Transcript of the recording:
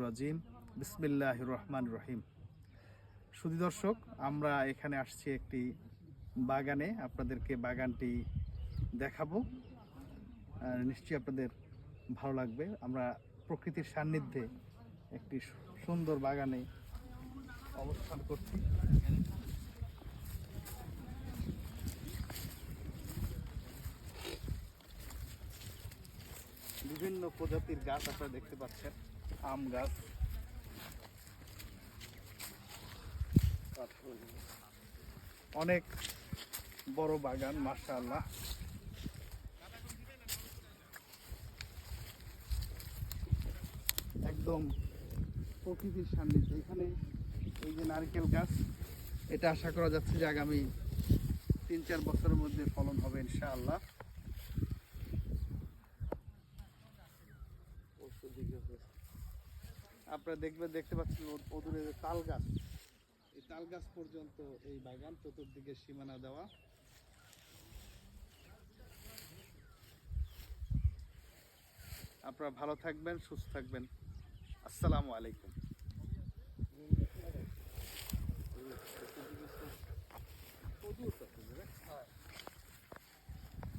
রাজিম। বিসমিল্লাহ রহমান রহিম। সুধী দর্শক, আমরা এখানে আসছি একটি বাগানে। আপনাদেরকে বাগানটি দেখাবো। নিশ্চয়ই আপনাদের ভালো লাগবে। আমরা প্রকৃতির সান্নিধ্যে একটি সুন্দর বাগানে অবস্থান করছি। বিভিন্ন প্রজাতির গাছ আপনারা দেখতে পাচ্ছেন, আম গাছ। অনেক বড় বাগান, মাশাআল্লাহ। একদম প্রকৃতির সান্নিধ্যে। এখানে এই যে নারকেল গাছ, এটা আশা করা যাচ্ছে যে আগামী তিন চার বছরের মধ্যে ফলন হবে, ইনশাআল্লাহ। আপনারা দেখবেন, দেখতে পাচ্ছেন অদূরে তাল গাছ। এই তাল গাছ পর্যন্ত এই বাগান, চতুর্দিকে সীমানা দেওয়া। আপনারা ভালো থাকবেন, সুস্থ থাকবেন। আসসালামু আলাইকুম।